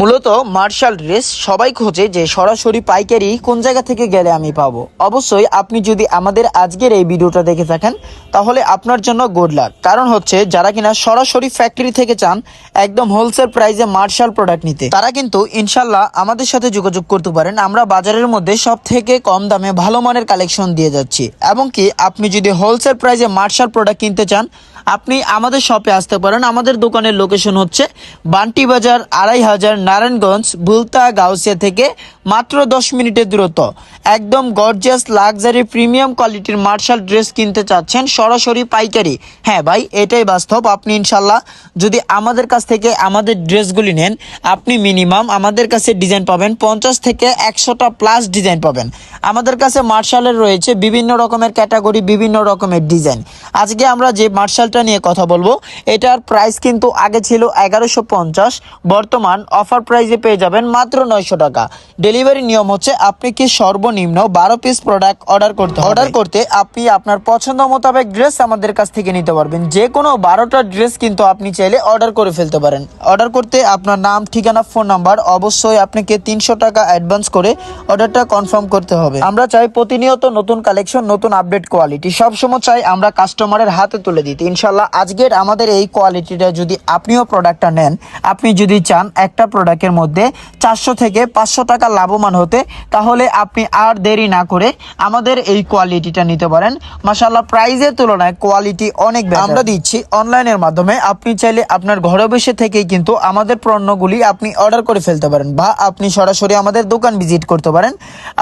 মূলত martial dress সবাই খোঁজে যে সরাসরি পাইকারি কোন জায়গা থেকে গেলে আমি পাবো। অবশ্যই আপনি যদি আমাদের আজকের এই ভিডিওটা দেখে থাকেন, তাহলে আপনার জন্য গুড লাক কারণ হচ্ছে, যারা কিনা সরাসরি ফ্যাক্টরি থেকে চান, একদম হোলসেল প্রাইসে মার্শাল প্রোডাক্ট নিতে, তারা কিন্তু ইনশাল্লাহ আমাদের সাথে যোগাযোগ করতে পারেন। আমরা বাজারের মধ্যে সব থেকে কম দামে ভালো মানের কালেকশন দিয়ে যাচ্ছি। এবং কি, আপনি যদি হোলসেল প্রাইসে মার্শাল প্রোডাক্ট কিনতে চান, আপনি আমাদের শপে আসতে পারেন। আমাদের দোকানের লোকেশন হচ্ছে বান্টি বাজার আড়াই হাজার নারায়ণগঞ্জ, বুলতা, গাউসিয়া থেকে মাত্র দশ মিনিটের দূরত্ব। একদম গর্জিয়াস লাক্সারি প্রিমিয়াম কোয়ালিটির মার্শাল ড্রেস কিনতে চাচ্ছেন সরাসরি পাইকারি। হ্যাঁ ভাই, এটাই বাস্তব। আপনি ইনশাল্লাহ যদি আমাদের কাছ থেকে আমাদের ড্রেসগুলি নেন, আপনি মিনিমাম আমাদের কাছে ডিজাইন পাবেন পঞ্চাশ থেকে একশোটা প্লাস ডিজাইন পাবেন। আমাদের কাছে মার্শালের রয়েছে বিভিন্ন রকমের ক্যাটাগরি বিভিন্ন রকমের ডিজাইন আজকে আমরা যে মার্শালটা নিয়ে কথা বলব, এটার প্রাইস কিন্তু আগে ছিল এগারোশো বর্তমান অফার প্রাইসে পেয়ে যাবেন মাত্র নয়শো টাকা। ডেলিভারি নিয়ম হচ্ছে আপনি কি সর্বনিম্ন বারো পিস প্রোডাক্ট অর্ডার করতে অর্ডার করতে। আপনি আপনার পছন্দ মোতাবেক ড্রেস আমাদের কাছ থেকে নিতে পারবেন। যে কোনো বারোটা ড্রেস কিন্তু আপনি চাইলে অর্ডার করে ফেলতে পারেন। অর্ডার করতে আপনার নাম ঠিকানা ফোন নাম্বার অবশ্যই আপনাকে তিনশো টাকা অ্যাডভান্স করে অর্ডারটা কনফার্ম করতে হবে। আমরা চাই প্রতিনিয়ত নতুন কালেকশন নতুন আপডেট কোয়ালিটি সবসময় চাই আমরা কাস্টমারের হাতে তুলে দিতে। ইনশাল্লাহ আজকের আমাদের এই কোয়ালিটিটা যদি আপনিও প্রোডাক্টটা নেন আপনি যদি চান একটা প্রোডাক্টের মধ্যে চারশো থেকে পাঁচশো টাকা লাভবান হতে তাহলে আপনি আর দেরি না করে আমাদের এই কোয়ালিটিটা নিতে পারেন। মাসাল্লাহ প্রাইজের তুলনায় কোয়ালিটি অনেক। আমরা দিচ্ছি অনলাইনের মাধ্যমে। আপনি চাইলে আপনার ঘরে বসে থেকেই কিন্তু আমাদের পণ্যগুলি আপনি অর্ডার করে ফেলতে পারেন বা আপনি সরাসরি আমাদের দোকান ভিজিট করতে পারেন।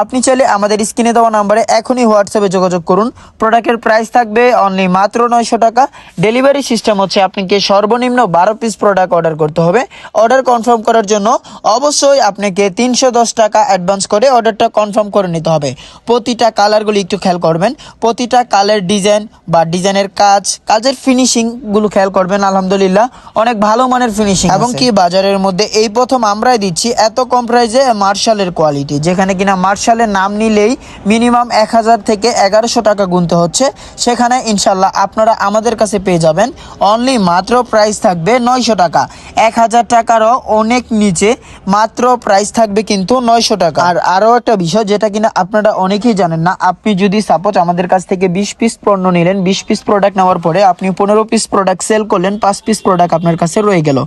আপনি চাইলে আমাদের স্ক্রিনে দেওয়া নাম্বারে এখনই হোয়াটসঅ্যাপে যোগাযোগ করুন। প্রোডাক্টের প্রাইস থাকবে অনলি মাত্র নয়শো টাকা। ডেলিভারি সিস্টেম হচ্ছে আপনাকে সর্বনিম্ন বারো পিস প্রোডাক্ট অর্ডার করতে হবে। অর্ডার কনফার্ম করার জন্য অবশ্যই আপনাকে তিনশো দশ টাকা অ্যাডভান্স করে অর্ডারটা কনফার্ম করে নিতে হবে। প্রতিটা কালারগুলি একটু খেয়াল করবেন। প্রতিটা কালার ডিজাইন বা ডিজাইনের কাজ কাজের ফিনিশিংগুলো খেয়াল করবেন আলহামদুলিল্লাহ। অনেক ভালো মানের ফিনিশিং এবং কি বাজারের মধ্যে এই প্রথম আমরাই দিচ্ছি এত কম প্রাইসে মার্শালের কোয়ালিটি যেখানে কিনা মার্শালের নাম নিলেই মিনিমাম এক হাজার থেকে এগারোশো টাকা গুনতে হচ্ছে। সেখানে ইনশাল্লাহ আপনারা আমাদের কাছে পেয়ে যাবেন। অনলি মাত্র প্রাইস থাকবে নয়শো টাকা। এক হাজার টাকারও অনেক নিচে মাত্র প্রাইস থাকবে কিন্তু নয়শো টাকা। আর আরও একটা বিষয় যেটা কিনা আপনারা অনেকেই জানেন না, আপনি যদি সাপোজ আমাদের কাছ থেকে বিশ পিস পণ্য নিলেন, বিশ পিস প্রোডাক্ট নেওয়ার পরে আপনি পনেরো পিস প্রোডাক্ট সেল করলেন, পাঁচ পিস প্রোডাক্ট আপনার কাছে রয়ে গেল।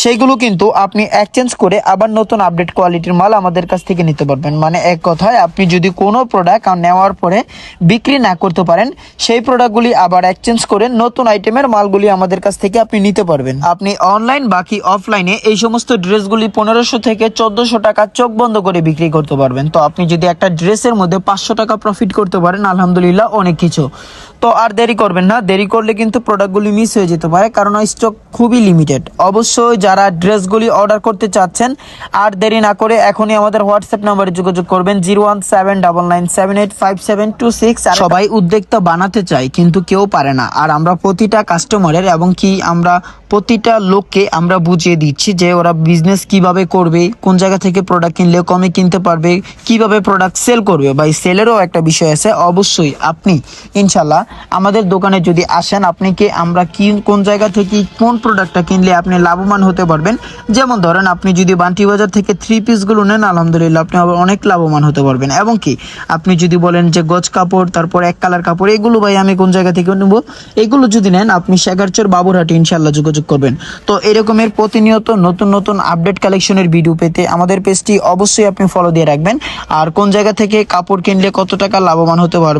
সেইগুলো কিন্তু আপনি এক্সচেঞ্জ করে আবার নতুন আপডেট কোয়ালিটির মাল আমাদের কাছ থেকে নিতে পারবেন। মানে এক কথায়, আপনি যদি কোনো প্রোডাক্ট নেওয়ার পরে বিক্রি না করতে পারেন, সেই প্রোডাক্টগুলি আবার এক্সচেঞ্জ করে নতুন আইটেমের মালগুলি আমাদের কাছ থেকে আপনি নিতে পারবেন। আপনি অনলাইন বাকি অফলাইনে এই সমস্ত ড্রেসগুলি পনেরোশো থেকে চোদ্দশো টাকা চোখ বন্ধ করে বিক্রি করতে পারবেন। তো আপনি যদি একটা ড্রেসের মধ্যে পাঁচশো টাকা প্রফিট করতে পারেন, আলহামদুলিল্লাহ অনেক কিছু। তো আর দেরি করবেন না, দেরি করলে কিন্তু প্রোডাক্টগুলি মিস হয়ে যেতে পারে, কারণ স্টক খুবই লিমিটেড অবশ্যই যারা ড্রেসগুলি অর্ডার করতে চাচ্ছেন, আর দেরি না করে এখনই আমাদের হোয়াটসঅ্যাপ নাম্বারে যোগাযোগ করবেন, zero one seven double nine seven eight five seven two six. সবাই উদ্যোক্তা বানাতে চায়, কিন্তু কেউ পারে না। আর আমরা প্রতিটা কাস্টমারের এবং কি আমরা প্রতিটা লোককে আমরা বুঝিয়ে দিচ্ছি যে ওরা বিজনেস কীভাবে করবে, কোন জায়গা থেকে প্রোডাক্ট কিনলে কমে কিনতে পারবে, কীভাবে প্রোডাক্ট সেল করবে বা সেলেরও একটা বিষয় আছে, অবশ্যই আপনি ইনশাল্লাহ আমাদের দোকানে যদি আসেন, আপনি কি, আমরা কি, কোন জায়গা থেকে কোন প্রোডাক্টটা কিনলে আপনি লাভবান হতে পারবেন? যেমন ধরেন, আপনি যদি বান্টি বাজার থেকে থ্রি পিসগুলো নেন, আলহামদুলিল্লাহ আপনি আবার অনেক লাভবান হতে পারবেন। এবং কি, আপনি যদি বলেন যে গজ কাপড়, তারপর এক কালার কাপড়, এগুলো ভাই আমি কোন জায়গা থেকে নেব? এগুলো যদি নেন, আপনি শেখারচর বাবুরহাটে ইনশাল্লাহ যোগাযোগ করবেন। তো এরকমের প্রতিনিয়ত নতুন নতুন আপডেট কালেকশনের ভিডিও পেতে আমাদের পেজটি অবশ্যই আপনি ফলো দিয়ে রাখবেন। আর কোন জায়গা থেকে কাপড় কিনলে কত টাকা লাভবান হতে পারবে